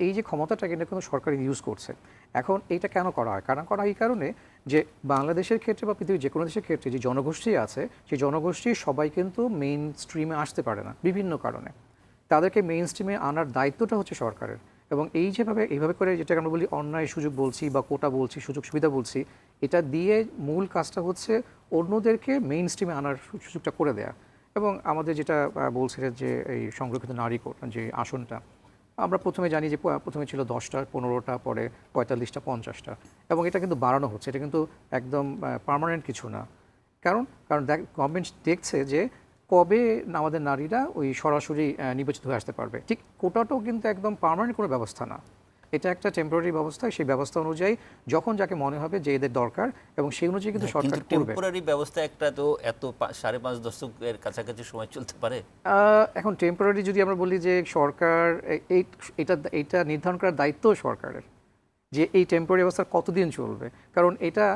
এই যে ক্ষমতাটা কিন্তু কোনো সরকার ইউজ করছে, এখন এইটা কেন করা হয়? কারণ, করা এই কারণে যে বাংলাদেশের ক্ষেত্রে বা পৃথিবীর যে কোনো দেশের ক্ষেত্রে যে জনগোষ্ঠী আছে, সেই জনগোষ্ঠী সবাই কিন্তু মেইন স্ট্রিমে আসতে পারে না, বিভিন্ন কারণে। তাদেরকে মেইন স্ট্রিমে আনার দায়িত্বটা হচ্ছে সরকারের। এবং এই যেভাবে, এইভাবে করে যেটাকে আমরা বলি অন্যায় সুযোগ বলছি বা কোটা বলছি, সুযোগ সুবিধা বলছি, এটা দিয়ে মূল কাজটা হচ্ছে অন্যদেরকে মেইন স্ট্রিমে আনার সুযোগটা করে দেয়া। এবং আমাদের যেটা বলছিলেন যে এই সংরক্ষিত নারী যে আসনটা আমরা প্রথমে জানি যে প্রথমে ছিল দশটা, পনেরোটা, পরে পঁয়তাল্লিশটা, পঞ্চাশটা। এবং এটা কিন্তু বাড়ানো হচ্ছে। এটা কিন্তু একদম পারমানেন্ট কিছু না। কারণ কারণ দেখ গভর্নমেন্ট দেখছে যে, কবে আমাদের নারীরা ওই সরাসরি নির্বাচিত হয়ে আসতে পারবে। ঠিক কোটাটাও কিন্তু একদম পারমানেন্ট কোনো ব্যবস্থা না। এটা একটা টেম্পোরারি ব্যবস্থা সেই ব্যবস্থা অনুযায়ী যখন যাকে মনে হবে যে এদের দরকার এবং সেই অনুযায়ী কিন্তু সরকার হ্যাঁ, করবে। টেম্পোরারি ব্যবস্থা একটা তো এত সাড়ে পাঁচ দশকের কাছাকাছি সময় চলতে পারে? আহ, এখন টেম্পোরারি যদি আমরা বলি যে সরকার এটা এটা নির্ধারণ করার দায়িত্ব সরকারের যে এই টেম্পোরারি ব্যবস্থা কতদিন চলবে? কারণ এটা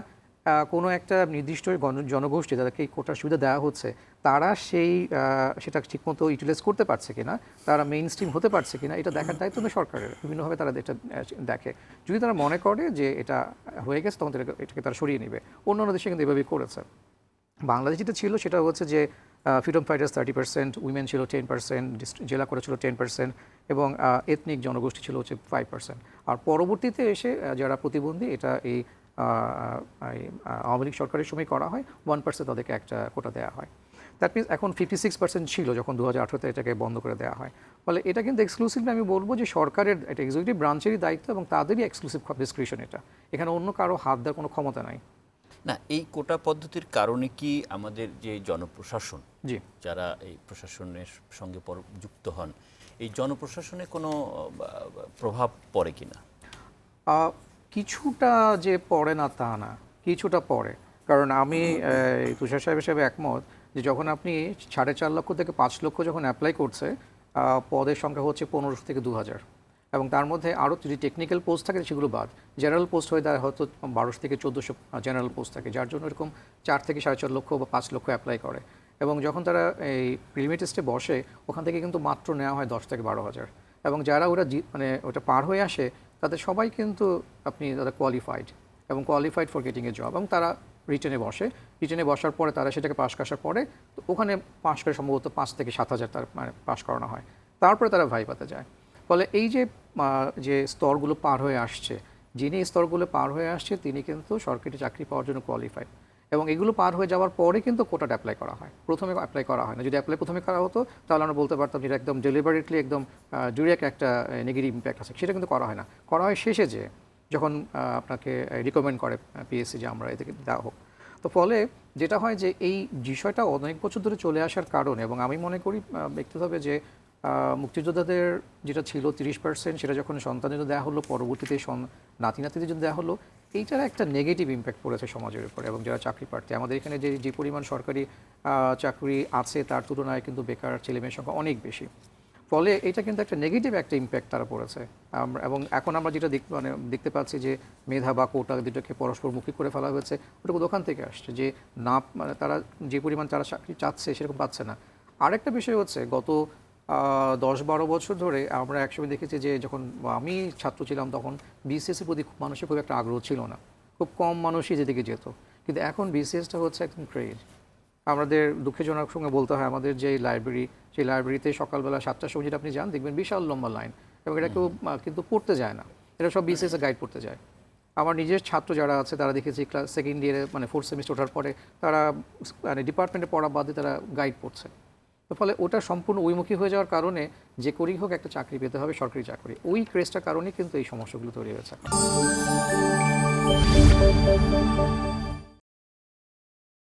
কোনো একটা নির্দিষ্ট জনগোষ্ঠী যাদেরকে এই কোটার সুবিধা দেওয়া হচ্ছে, তারা সেই সেটা ঠিকমতো ইউটিলাইজ করতে পারছে কিনা, তারা মেইন স্ট্রিম হতে পারছে কিনা, এটা দেখার দায়িত্ব সরকারের। বিভিন্নভাবে তারা এটা দেখে। যদি তারা মনে করে যে এটা হয়ে গেছে, তখন এটাকে তারা সরিয়ে নেবে। অন্যান্য দেশে কিন্তু এভাবেই করেছে। বাংলাদেশ যেটা ছিল, সেটা হচ্ছে যে freedom fighters thirty percent women ছিল টেন পার্সেন্ট জেলা করে ছিল টেন পার্সেন্ট এবং এথনিক জনগোষ্ঠী ছিল হচ্ছে ফাইভ পার্সেন্ট আর পরবর্তীতে এসে যারা প্রতিবন্ধী, এটা এই আওয়ামী লীগ সরকারের সময় করা হয় ওয়ান পার্সেন্ট তাদেরকে একটা কোটা দেওয়া হয়। দ্যাট মিনস এখন ফিফটি সিক্স পার্সেন্ট ছিল যখন দু হাজার আঠারোতে এটাকে বন্ধ করে দেওয়া হয়। ফলে এটা কিন্তু এক্সক্লুসিভলি আমি বলব যে সরকারের এটা এক্সিকিউটিভ ব্রাঞ্চেরই দায়িত্ব এবং তাদেরই এক্সক্লুসিভ ডিসক্রিপশন এটা। এখানে অন্য কারও হাত দেওয়ার কোনো ক্ষমতা নাই। না এই কোটা পদ্ধতির কারণে কি আমাদের যে জনপ্রশাসন জি। যারা এই প্রশাসনের সঙ্গে পর- যুক্ত হন এই জনপ্রশাসনে কোনো প্রভাব পড়ে কিনা? আহ, কিছুটা যে পড়ে না তা না কিছুটা পড়ে। কারণ আমি তুষার সাহেব হিসেবে একমত যে যখন আপনি সাড়ে চার লক্ষ থেকে পাঁচ লক্ষ যখন অ্যাপ্লাই করছে পদের সংখ্যা হচ্ছে পনেরোশো থেকে দু হাজার। এবং তার মধ্যে আরও যদি টেকনিক্যাল পোস্ট থাকে সেগুলো বাদ। জেনারেল পোস্ট হয়ে দাঁড়ায় হয়তো বারোশো থেকে চোদ্দোশো জেনারেল পোস্ট থাকে যার জন্য এরকম চার থেকে সাড়ে চার লক্ষ বা পাঁচ লক্ষ অ্যাপ্লাই করে। এবং যখন তারা এই প্রিলিমিনারি টেস্টে বসে ওখান থেকে কিন্তু মাত্র নেওয়া হয় দশ থেকে বারো হাজার। এবং যারা ওরা মানে ওটা পার হয়ে আসে তাদের সবাই কিন্তু আপনি তারা কোয়ালিফাইড এবং qualified for getting a job এবং তারা রিটেনে বসে। রিটেনে বসার পরে তারা সেটাকে পাশ কাসার পরে তো ওখানে পাশ করে সম্ভবত পাঁচ থেকে সাত হাজার তার মানে পাশ করানো হয়। তারপরে তারা ভাইপাতে যায়। ফলে এই যে যে স্তরগুলো পার হয়ে আসছে, যিনি স্তরগুলো পার হয়ে আসছে, তিনি কিন্তু সরকারি চাকরি পাওয়ার জন্য কোয়ালিফাইড এবং এগুলো পার হয়ে যাওয়ার পরে কিন্তু কোটাটা অ্যাপ্লাই করা হয়। প্রথমে অ্যাপ্লাই করা হয় না। যদি অ্যাপ্লাই প্রথমে করা হতো, তাহলে আমরা বলতে পারতাম যেটা একদম ডেলিভারিটলি একদম ডিরেক্ট একটা নেগেটিভ ইম্প্যাক্ট আছে। সেটা কিন্তু করা হয় না। করা হয় শেষে যে, যখন আপনাকে রিকমেন্ড করে পিএসসি যে আমরা এদেরকে দেওয়া হোক। তো ফলে যেটা হয় যে, এই বিষয়টা অনেক বছর ধরে চলে আসার কারণে এবং আমি মনে করি ব্যক্তিগতভাবে যে মুক্তিযোদ্ধাদের যেটা ছিল তিরিশ পার্সেন্ট সেটা যখন সন্তানের দেওয়া হলো, পরবর্তীতে নাতি নাতিদের জন্য দেওয়া হলো এইটার একটা নেগেটিভ ইম্প্যাক্ট পড়েছে সমাজের উপরে এবং যারা চাকরি প্রার্থী, আমাদের এখানে যে যে পরিমাণ সরকারি চাকরি আছে তার তুলনায় কিন্তু বেকার ছেলেমেয়ের সংখ্যা অনেক বেশি। ফলে এটা কিন্তু একটা নেগেটিভ একটা ইম্প্যাক্ট তারা পড়েছে। এবং এখন আমরা যেটা দেখ মানে দেখতে পাচ্ছি যে, মেধা বা কোটা দুটোকে পরস্পরমুখী করে ফেলা হয়েছে ওটা দোকান থেকে আসছে যে, না মানে তারা যে পরিমাণ তারা চাকরি চাচ্ছে সেরকম পাচ্ছে না। আরেকটা বিষয় হচ্ছে গত দশ বারো বছর ধরে আমরা একসময় দেখেছি যে যখন আমি ছাত্র ছিলাম তখন বিসিএসের প্রতি খুব মানুষের খুব একটা আগ্রহ ছিল না। খুব কম মানুষই যেদিকে যেত। কিন্তু এখন বিসিএসটা হচ্ছে একদম ক্রেজ আমাদের দুঃখজনক সঙ্গে বলতে হয় আমাদের যে লাইব্রেরি সেই লাইব্রেরিতে সকালবেলা সাতটার সময় যেটা আপনি যান দেখবেন বিশাল লম্বা লাইন এবং এটা কেউ কিন্তু পড়তে যায় না। এটা সব বিসিএস গাইড পড়তে যায়। আমার নিজের ছাত্র যারা আছে তারা দেখেছি ক্লাস সেকেন্ড ইয়ারে মানে ফোর্থ সেমিস্টার ওঠার পরে তারা মানে ডিপার্টমেন্টে পড়া বাদে তারা গাইড পড়ছে। তো ফলে ওটা সম্পূর্ণ ওইমুখী হয়ে যাওয়ার কারণে যে করেই হোক একটা চাকরি পেতে হবে, সরকারি চাকরি। ওই ক্রেজটার কারণে কিন্তু এই সমস্যাগুলো তৈরি হয়েছে।